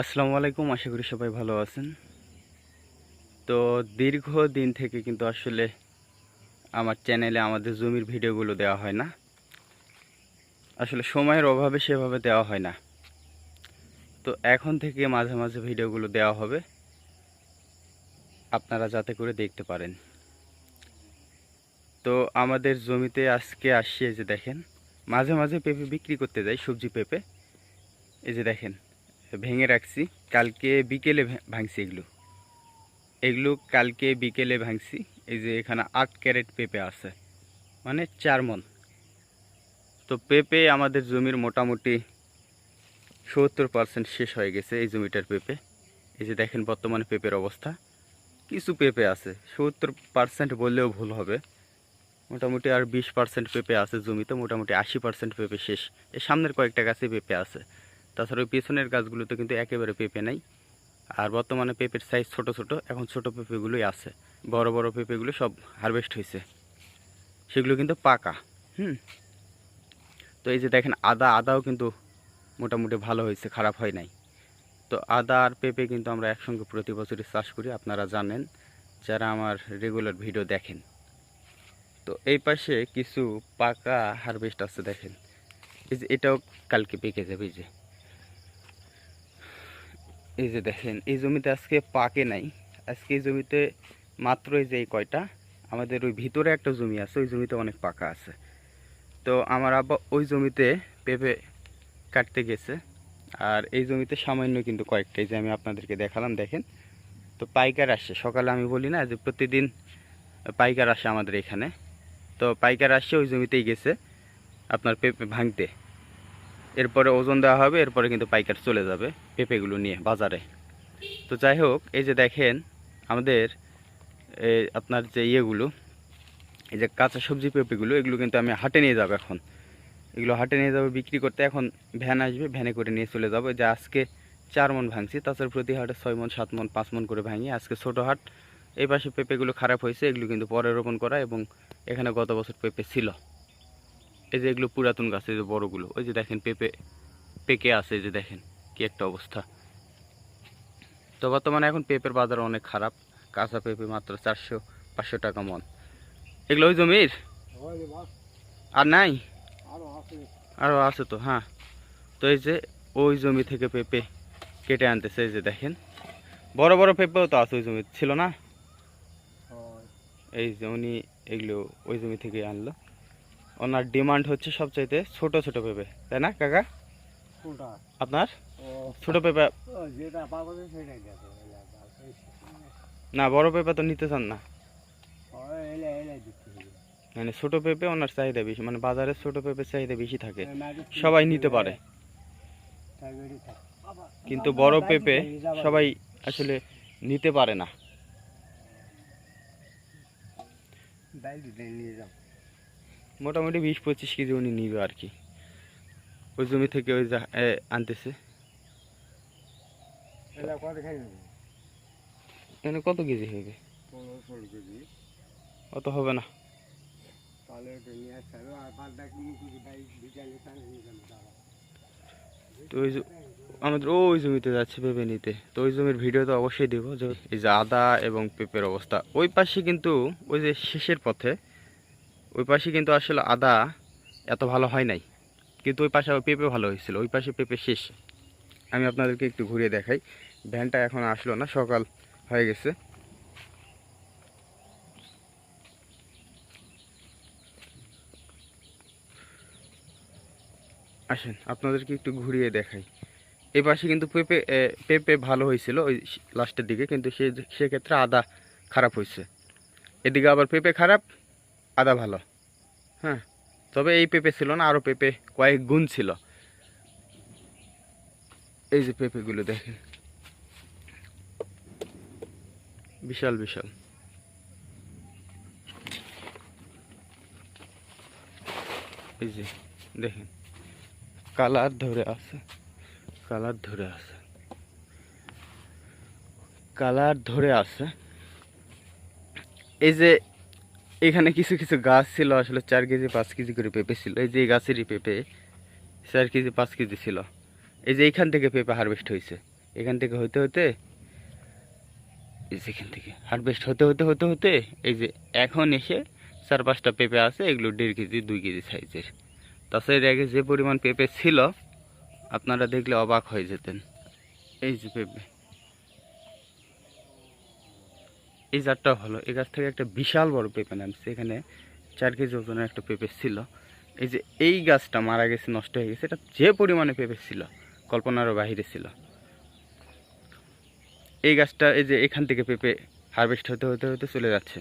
আসসালামু আলাইকুম, আশা করি সবাই ভালো আছেন। তো দীর্ঘ দিন থেকে কিন্তু আসলে আমার চ্যানেলে আমাদের জমির ভিডিওগুলো দেওয়া হয় না। আসলে সময়ের অভাবে সেভাবে দেওয়া হয় না। তো এখন থেকে মাঝে মাঝে ভিডিওগুলো দেওয়া হবে। আপনারা যাতে করে দেখতে পারেন। তো আমাদের জমিতে আজকে আসছি যে দেখেন, মাঝে মাঝে পেঁপে বিক্রি করতে যাই, সবজি পেঁপে। এই যে দেখেন ভেঙে রাখছি, কালকে বিকেলে ভাঙছি এগুলো। এগুলো কালকে বিকেলে ভাঙছি, এই যে এখানে আট ক্যারেট পেঁপে আছে মানে চার মন। তো পেঁপে আমাদের জমির মোটামুটি সত্তর পার্সেন্ট শেষ হয়ে গেছে এই জমিটার পেঁপে। এই যে দেখেন বর্তমানে পেঁপের অবস্থা। কিছু পেঁপে আছে, সত্তর পার্সেন্ট বললেও ভুল হবে। মোটামুটি আর বিশ পার্সেন্ট পেঁপে আছে জমিতে, মোটামুটি আশি পার্সেন্ট পেঁপে শেষ। এই সামনের কয়েকটা গাছে পেঁপে আছে। তাছাড়া ওই পেছনের গাছগুলোতে কিন্তু একেবারে পেঁপে নাই। আর বর্তমানে পেঁপের সাইজ ছোট ছোট, এখন ছোট পেঁপেগুলোই আছে। বড় বড় পেঁপেগুলো সব হারভেস্ট হয়েছে। সেগুলো কিন্তু পাকা, হুম। তো এই যে দেখেন, আদা, আদাও কিন্তু মোটামুটি ভালো হয়েছে, খারাপ হয় নাই। তো আদা আর পেঁপে কিন্তু আমরা একসঙ্গে প্রতি বছরই চাষ করি, আপনারা জানেন, যারা আমার রেগুলার ভিডিও দেখেন। তো এই পাশে কিছু পাকা হারভেস্ট আছে, দেখেন। এই যে এটাও কালকে পেকে যাবে যে। এই যে দেখেন, এই জমিতে আজকে পাকে নাই। আজকে এই জমিতে মাত্র এই যে কয়টা, আমাদের ওই ভিতরে একটা জমি আছে, ওই জমিতে অনেক পাকা আছে। তো আমার আব্বা ওই জমিতে পেঁপে কাটতে গেছে, আর এই জমিতে সামান্য কিন্তু কয়েকটা। যে আমি আপনাদেরকে দেখালাম, দেখেন। তো পাইকার আসে, সকালে আমি বলি না যে প্রতিদিন পাইকার আসে আমাদের এখানে। তো পাইকার আসে ওই জমিতেই গেছে আপনার পেঁপে ভাঙতে। এরপরে ওজন দেওয়া হবে, এরপরে কিন্তু পাইকার চলে যাবে পেঁপেগুলো নিয়ে বাজারে। তো যাই হোক, এই যে দেখেন আমাদের আপনার যে ইয়েগুলো, এই যে কাঁচা সবজি পেঁপেগুলো, এগুলো কিন্তু আমি হাটে নিয়ে যাব এখন। এগুলো হাটে নিয়ে যাব, বিক্রি করতে এখন ভ্যান আসবে, ভ্যানে করে নিয়ে চলে যাব। যে আজকে চার মন ভাঙছি, তাছাড়া প্রতি হাটে ছয় মন, সাত মন, পাঁচ মন করে ভাঙি। আজকে ছোটো হাট, এই পাশে পেঁপেগুলো খারাপ হয়েছে, এগুলো কিন্তু পরে রোপণ করা এবং এখানে গত বছর পেঁপে ছিল। এই যে এগুলো পুরাতন গাছ এই যে বড়গুলো ওই যে দেখেন পেঁপে পেকে আছে যে দেখেন কি একটা অবস্থা। তো বর্তমানে এখন পেঁপের বাজার অনেক খারাপ কাঁচা পেঁপে মাত্র চারশো পাঁচশো টাকা মন। এগুলো ওই জমির? আর নাই? আরও আছে তো হ্যাঁ। তো এই যে ওই জমি থেকে পেঁপে কেটে আনতেছে এই যে দেখেন। বড় বড় পেঁপেও তো আছে ওই জমি ছিল না? এই যে উনি এগুলো ওই জমি থেকে আনলো। ওনার ডিমান্ড হচ্ছে সবচাইতে ছোট ছোট পেঁপে তাই না কাকা? আপনার? ছোট পেঁপে। না বড় পেঁপে তো নিতে চান না। মানে ছোট পেঁপে ওনার চাহিদা বেশি মানে বাজারে ছোট পেঁপের চাহিদা বেশি থাকে। সবাই নিতে পারে। কিন্তু বড় পেঁপে সবাই আসলে নিতে পারে না। নিয়ে যাও। মোটামুটি বিশ পঁচিশ কেজি উনি নিবে আর কি। ওই জমি থেকে ওই আনতেছে। কত এখানে কত কেজি হবে। অত হবে না। তো ওই আমাদের ওই জমিতে যাচ্ছে পেঁপে নিতে। তো ওই জমির ভিডিও তো অবশ্যই দেবো যে এই যে আদা এবং পেঁপের অবস্থা। ওই পাশে কিন্তু ওই যে শেষের পথে ওই পাশে কিন্তু আসলে আদা এত ভালো হয় নাই। কিন্তু ওই পাশে পেঁপে ভালো হয়েছিল। ওই পাশে পেঁপে শেষ। আমি আপনাদেরকে একটু ঘুরিয়ে দেখাই। ভ্যানটা এখন আসলো না, সকাল হয়ে গেছে। আসেন, আপনাদেরকে একটু ঘুরিয়ে দেখাই। এই পাশে কিন্তু পেঁপে পেঁপে ভালো হয়েছিল ওই লাস্টের দিকে, কিন্তু সে, সেক্ষেত্রে আদা খারাপ হয়েছে। এদিকে আবার পেঁপে খারাপ আদা ভালো। হ্যাঁ তবে এই পেঁপে ছিল না আরও পেঁপে কয়েক গুণ ছিল। এই যে পেঁপেগুলো দেখেন। বিশাল বিশাল। এই যে দেখেন, কালার ধরে আছে, কালার ধরে আছে। কালার ধরে আছে। এই যে এখানে কিছু কিছু গাছ ছিল, আসলে চার কেজি, পাঁচ কেজি করে পেঁপে ছিল। এই যে এই গাছেরই পেঁপে, চার কেজি, পাঁচ কেজি ছিল। এই যে এইখান থেকে পেঁপে হারভেস্ট হয়েছে। এখান থেকে হতে হতে এই যেখান থেকে হারভেস্ট হতে হতে হতে হতে এই যে এখন এসে চার পাঁচটা পেঁপে আছে, এগুলো দেড় কেজি, দুই কেজি সাইজের। তাছাড়া এর আগে যে পরিমাণ পেঁপে ছিল, আপনারা দেখলে অবাক হয়ে যেতেন। এই যে পেঁপে। এই জাতটা হলো এই গাছ থেকে একটা বিশাল বড় পেঁপে নামছে। এখানে চার কেজি ওজনের একটা পেঁপে ছিল। এই যে এই গাছটা মারা গেছে, নষ্ট হয়ে গেছে, এটা যে পরিমাণে পেঁপে ছিল, কল্পনারও বাহিরে ছিল। এই গাছটা এই যে এখান থেকে পেঁপে হারভেস্ট হতে হতে হতে চলে যাচ্ছে।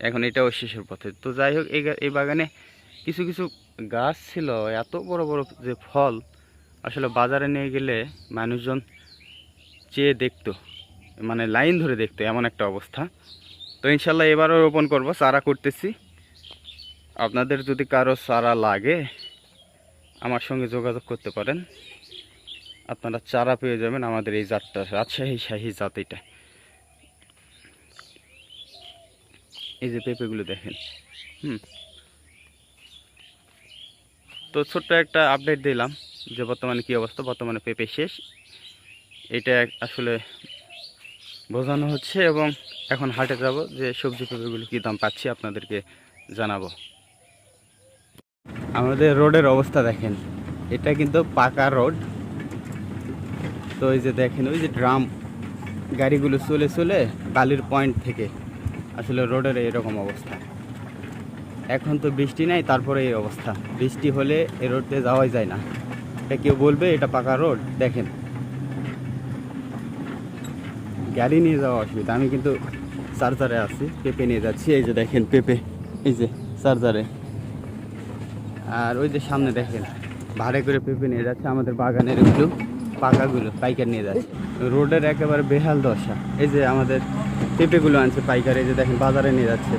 এখন এটাও শেষের পথে। তো যাই হোক, এই এই বাগানে কিছু কিছু গাছ ছিল। এত বড় বড় যে ফল আসলে বাজারে নিয়ে গেলে মানুষজন চেয়ে দেখতো। মানে লাইন ধরে দেখতো, এমন একটা অবস্থা। তো ইনশাল্লাহ এবারও রোপণ করব চারা করতেছি। আপনাদের যদি কারও চারা লাগে, আমার সঙ্গে যোগাযোগ করতে পারেন। আপনারা চারা পেয়ে যাবেন আমাদের এই জাতটা, রাজশাহী শাহী জাত এটা। এই যে পেঁপেগুলো দেখেন, হুম। তো ছোট্ট একটা আপডেট দিলাম যে বর্তমানে কী অবস্থা, বর্তমানে পেঁপে শেষ। এটা আসলে বোঝানো হচ্ছে এবং এখন হাটে যাব যে সবজি পেঁপেগুলো কী দাম পাচ্ছি আপনাদেরকে জানাব। আমাদের রোডের অবস্থা দেখেন, এটা কিন্তু পাকা রোড। তো ওই যে দেখেন, ওই যে ড্রাম গাড়িগুলো চলে চলে বালির পয়েন্ট থেকে আসলে রোডের এরকম অবস্থা। এখন তো বৃষ্টি নাই, তারপরে এই অবস্থা। বৃষ্টি হলে এ রোড যাওয়াই যায় না। এটা কেউ বলবে, এটা পাকা রোড, দেখেন। গাড়ি নিয়ে যাওয়া অসুবিধা। আমি কিন্তু চার্জারে আছি, পেঁপে নিয়ে যাচ্ছি। এই যে দেখেন পেঁপে, এই যে চার্জারে। আর ওই যে সামনে দেখেন, ভাড়ে করে পেঁপে নিয়ে যাচ্ছে আমাদের বাগানের এগুলো পাকাগুলো, পাইকার নিয়ে যাচ্ছে। রোডের একেবারে বেহাল দশা। এই যে আমাদের পেঁপেগুলো আনছে পাইকার, এই যে দেখেন বাজারে নিয়ে যাচ্ছে।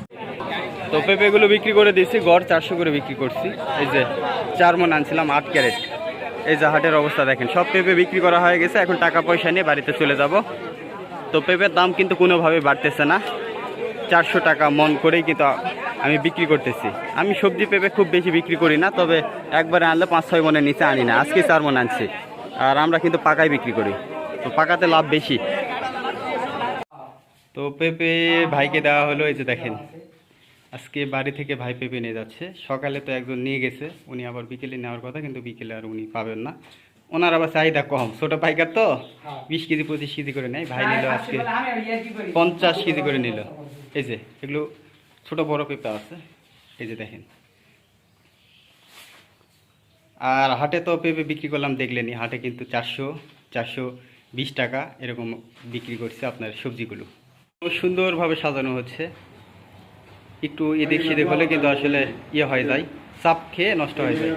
তো পেঁপেগুলো বিক্রি করে দিয়েছি, গড় চারশো করে বিক্রি করছি। এই যে চার মন আনছিলাম আট ক্যারেট। এই যে হাটের অবস্থা দেখেন, সব পেঁপে বিক্রি করা হয়ে গেছে, এখন টাকা পয়সা নিয়ে বাড়িতে চলে যাব। তো পেঁপের দাম কিন্তু কোনোভাবে বাড়তেছে না। চারশো টাকা মন করেই কিন্তু আমি বিক্রি করতেছি। আমি সবজি পেঁপে খুব বেশি বিক্রি করি না, তবে একবারে আনলে পাঁচ, ছয় মনের নিচে আনি না। আজকে চার মন আনছি। আর আমরা কিন্তু পাকাই বিক্রি করি। তো পাকাতে লাভ বেশি। তো পেঁপে ভাইকে দেওয়া হলো, এই যে দেখেন। আজকে বাড়ি থেকে ভাই পেঁপে নিয়ে যাচ্ছে। সকালে তো একজন নিয়ে গেছে, উনি আবার বিকেলে নেওয়ার কথা, কিন্তু বিকেলে আর উনি পাবেন না। ওনার আবার চাহিদা কম। ছোট পাইকার তো? বিশ কেজি পঁচিশ কেজি করে নেয়। ভাই নিল আজকে পঞ্চাশ কেজি করে নিল। এই যে এগুলো ছোট বড় পেঁপে আছে। এই যে দেখেন। আর হাটে তো পেঁপে বিক্রি করলাম দেখলেনি হাটে কিন্তু চারশো চারশো বিশ টাকা এরকম বিক্রি করছে আপনার সবজিগুলো। খুব সুন্দরভাবে সাজানো হচ্ছে। একটু এদিক সেদিক হলে কিন্তু আসলে ইয়ে হয়ে যায় চাপ খেয়ে নষ্ট হয়ে যায়।